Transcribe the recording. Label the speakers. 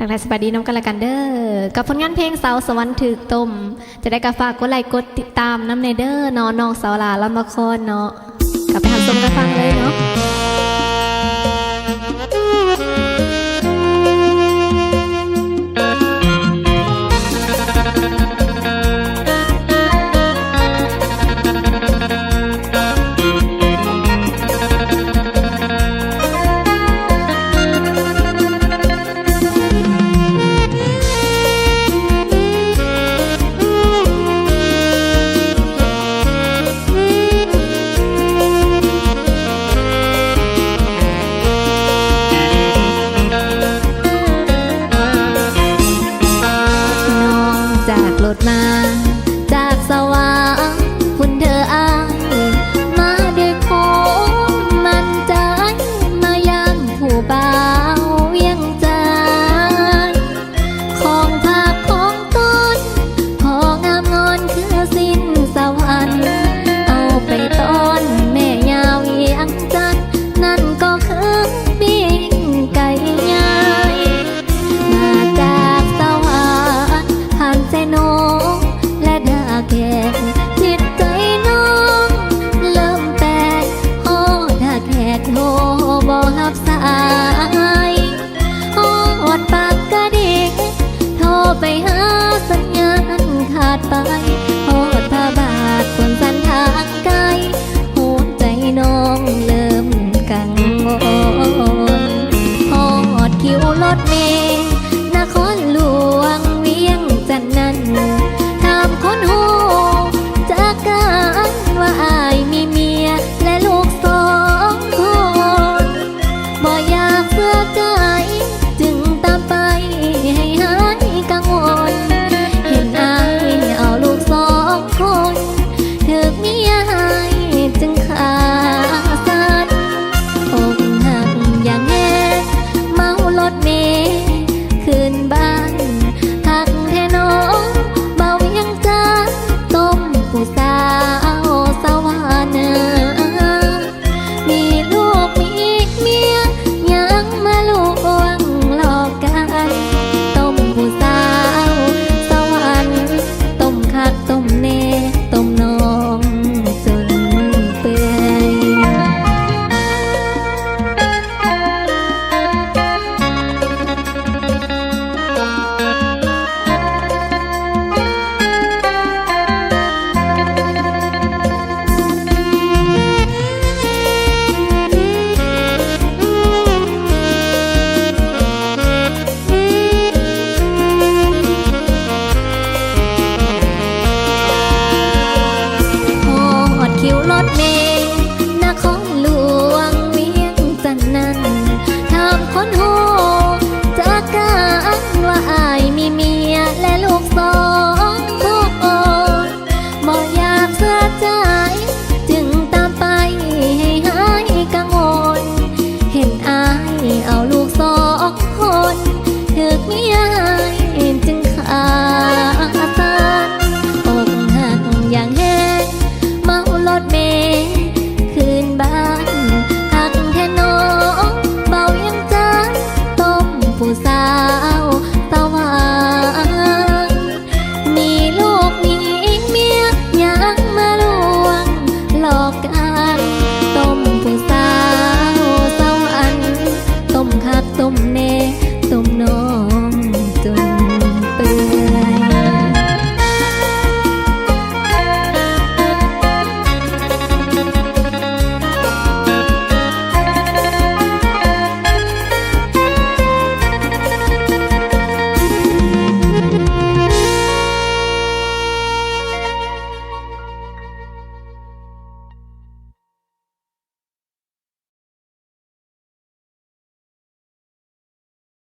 Speaker 1: ทักทายสบายดีน้องกันละกันเดอ้อกับผลงานเพลงสาวสวรรค์ถือตมจะได้กระฝากกดไลค์กดติดตามน้ำในเดอ้อนอนนองสาวลาลำมะครเนาะกลับไปทำสมกระฟังเลยเนาะ lót